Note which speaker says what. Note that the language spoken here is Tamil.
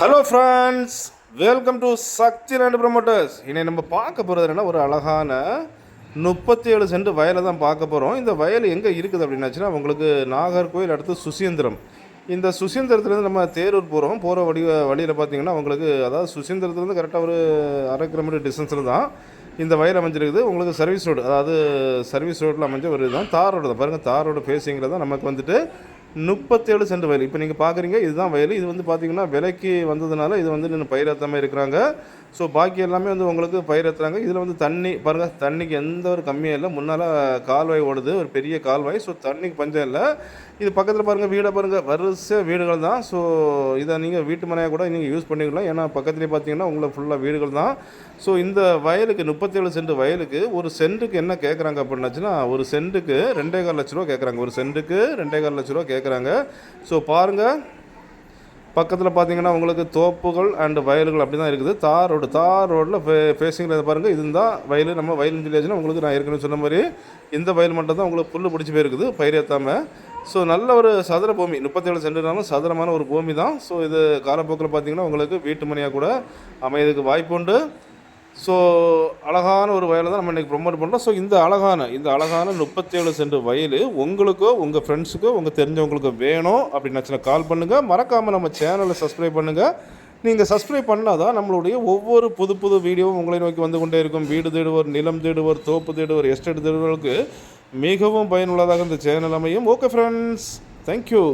Speaker 1: Hello friends welcome to Sakthi ரெண்டு ப்ரமோட்டர்ஸ் இன்னை நம்ம பார்க்க போகிறது என்னன்னா ஒரு அழகான முப்பத்தி ஏழு சென்ட் வயலை தான் பார்க்க போகிறோம் இந்த வயல் எங்கே இருக்குது அப்படின்னாச்சுன்னா உங்களுக்கு நாகர்கோயில் அடுத்து சுசீந்திரம். இந்த சுசீந்திரத்துலேருந்து நம்ம தேரூர் போகிறோம் போகிற வழி வழியில் பார்த்தீங்கன்னா உங்களுக்கு அதாவது சுசீந்திரத்துலேருந்து கரெக்டாக ஒரு அரை கிலோமீட்டர் டிஸ்டன்ஸில் தான் இந்த வயல் அமைஞ்சிருக்குது. உங்களுக்கு சர்வீஸ் ரோடு அதாவது சர்வீஸ் ரோட்டில் அமைஞ்ச ஒரு இதுதான். தார் ரோடு தான். பாருங்கள் தார் ரோடு ஃபேஸிங்கில் தான் நமக்கு வந்துட்டு முப்பத்தேழு சென்ட் வயல். இப்போ நீங்கள் பார்க்குறீங்க இதுதான் வயல். இது வந்து பார்த்தீங்கன்னா விலைக்கு வந்ததுனால இது வந்து நின்று பயிரத்தாமல் இருக்கிறாங்க. ஸோ பாக்கி எல்லாமே வந்து உங்களுக்கு பயிரத்துறாங்க இதில் வந்து தண்ணி பாருங்கள் தண்ணிக்கு எந்த ஒரு கம்மியும் இல்லை. முன்னால் கால்வாய் ஓடுது ஒரு பெரிய கால்வாய். ஸோ தண்ணிக்கு பஞ்சம் இல்லை. இது பக்கத்தில் பாருங்கள் வீடை பாருங்கள் வரிசை வீடுகள் தான். ஸோ இதை நீங்கள் வீட்டு மனையாக கூட நீங்கள் யூஸ் பண்ணிக்கலாம். ஏன்னா பக்கத்துலேயே பார்த்தீங்கன்னா உங்களை ஃபுல்லாக வீடுகள் தான். ஸோ இந்த வயலுக்கு முப்பத்தேழு சென்ட் வயலுக்கு ஒரு சென்ட்டுக்கு என்ன கேட்குறாங்க அப்படின்னாச்சுன்னா ஒரு சென்ட்டுக்கு ரெண்டே கால் லட்ச ரூபா கேட்குறாங்க ஒரு சென்ட்டுக்கு ரெண்டே கால் லட்ச ரூபா கேட்குறாங்க கேட்குறாங்க ஸோ பாருங்கள் பக்கத்தில் பார்த்தீங்கன்னா உங்களுக்கு தோப்புகள் அண்டு வயல்கள் அப்படி தான் இருக்குது. தார் ரோடு தார் ரோட்டில் ஃபே ஃபேஸிங்கில் பாருங்கள் இதுதான் வயல். நம்ம வயல் வில்லேஜ்னா உங்களுக்கு நான் ஏற்கனவே சொன்ன மாதிரி இந்த வயல் மட்டும் தான் உங்களுக்கு புல் பிடிச்சி போயிருக்குது பயிரேற்றாமல் ஸோ நல்ல ஒரு சதுர பூமி. முப்பத்தேழு சென்டுனாலும் சதுரமான ஒரு பூமி தான் ஸோ இது காலப்போக்கில் பார்த்தீங்கன்னா உங்களுக்கு வீட்டு மனையாக கூட அமையதுக்கு வாய்ப்பு உண்டு. ஸோ அழகான ஒரு வயலை தான் நம்ம இன்றைக்கி ப்ரொமோட் பண்ணுறோம் ஸோ இந்த அழகான இந்த அழகான முப்பத்தேழு சென்ட் வயல் உங்களுக்கோ உங்கள் ஃப்ரெண்ட்ஸுக்கோ உங்கள் தெரிஞ்சவங்களுக்கோ வேணும் அப்படின்னாச்சுன்னா கால் பண்ணுங்கள் மறக்காமல் நம்ம சேனலை சப்ஸ்கிரைப் பண்ணுங்கள் நீங்கள் சப்ஸ்கிரைப் பண்ணால் தான் நம்மளுடைய ஒவ்வொரு புது புது வீடியோவும் உங்களை நோக்கி வந்து கொண்டே இருக்கும். வீடு தேடுவர் நிலம் தேடுவர் தோப்பு தேடுவர் எஸ்டேட் தேடுவர்களுக்கு மிகவும் பயனுள்ளதாக இந்த சேனல் அமையும். Okay friends thank you